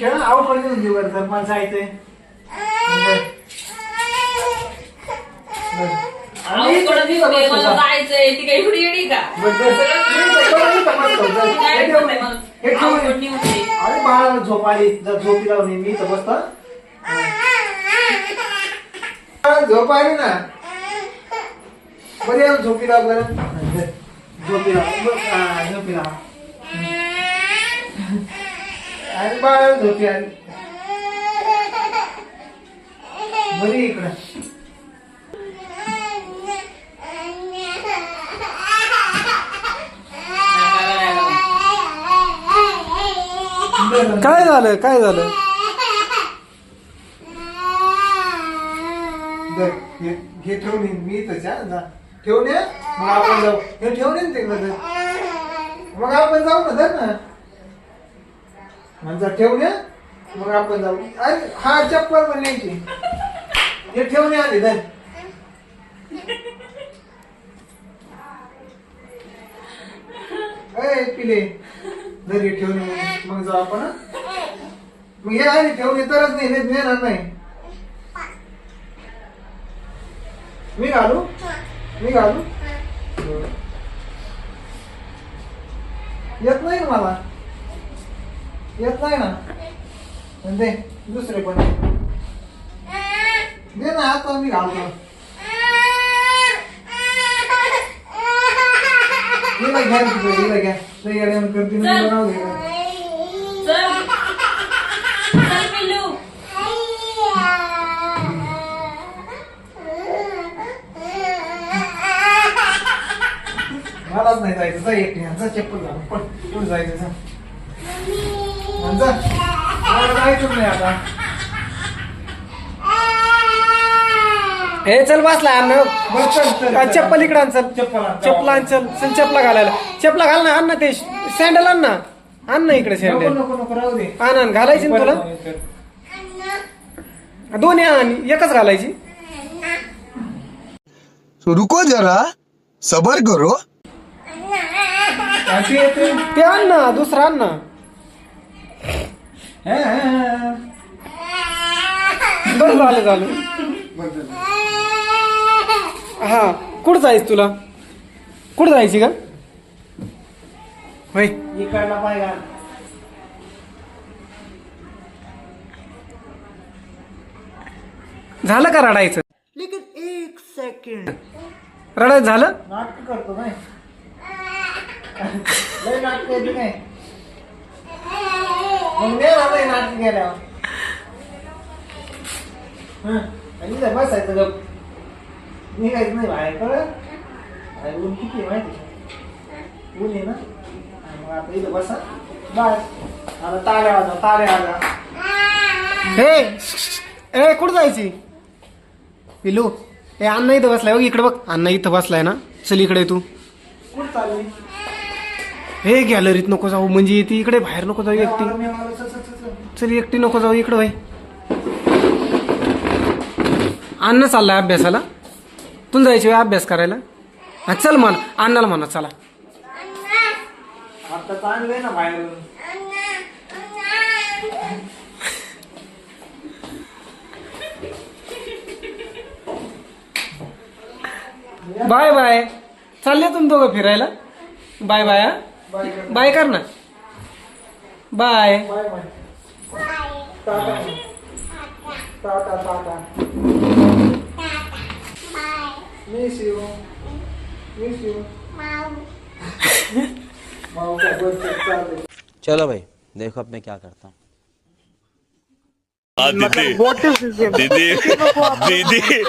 खेळ आऊ पडली म्हणजे वर दिवस आहे, मला जायचंय ती काही एवढी येडी का. अरे बाळा झोप आली जर झोपी लावली मी तर बसतो बाळा, झोप आली ना बरी झोपी लाव बरं झोपी लाव हा, झोपी लाव अरे बाळा झोपी आली. बरी इकडं. काय झालं? काय झालं? बरं, हे हे ठेवून येईन मी त्याच्या ना ठेवून ये. मग आपण जाऊ. हे ठेवून येईन तिकडं. मग आपण जाऊ ना धर ना. म्हणजे ठेवून मग आपण जाऊ. अरे हा चप्पल पण न्यायची हे ठेवून ये आधी धर. पिले धर हे ये. मग जाऊ आपण मग हे आधी ठेवणे ये तरच नाही नाही नेणार नाही. मी घालू? मी घालू? येत नाही मला? येत नाही ना. दे दुसरे पण. दे ना आता मी घालतो. हिला घ्या तिकडे, हिला घ्या. लई करते घे. मलाच नाही जायचं. जा चप्पल घालून. पण जायचं आता? हे चल बसला अन्न बस चल, चल, काय चल. चप्पल इकडे आण चल. चप्पल आण. चप्पल आण चल. चल चपला घालायला. चपला घाल ना आण ना ते सँडल आण ना. आण ना इकडे नको सँडल नको नको राहू दे. आण आण घालायची ना तुला? दोन्ही आण एकच घालायची. रुको जरा. सबर करो. अशी येते ते आण ना दुसरा आण ना. बरं झालं झालं. हा कुठं जायचं तुला? कुठं जायची का होय. इकडला पाय घाल. झालं का रडायचं? लेकिन एक सेकंड रडायचं झालं? नाटक करतो नाही. नाटक येते मग नाही झालंय नाटक गेल्यावर हं, आणि इथं बसायचं गप. निघायचं नाही बाहेर कळलं बाहेर ऊन किती आहे माहिती का? ऊन आहे ना? आणि मग आता इथं बसा. बस आता ताऱ्या वाजा ताऱ्या वाजा हे ए कुठं जायची? पिलू ए अण्णा इथं बसलाय बघ इकडे बघ. अण्णा इथं बसलाय ना. चल इकडे तू. कुठं चालली? हे गॅलरीत नको जाऊ म्हणजे ती इकडे बाहेर नको जाऊ एकटी. चल, एकटी नको जाऊ इकडे भाई अण्णा चाललाय अभ्यासाला? तू जायची होय अभ्यास करायला? हा चल म्हणा अण्णाला म्हणा चला. Bye bye. चालले तुम्ही दोघं फिरायला? बाय बाय हा. बाय कर. बाय कर ना बाय बाय बाय टाटा टाटा टाटा मिस यू मिस यू माऊ काय बोलते चालते चलो भाई देखो अब मैं क्या करता हूँ। हाँ दीदी दीदी। दीदी।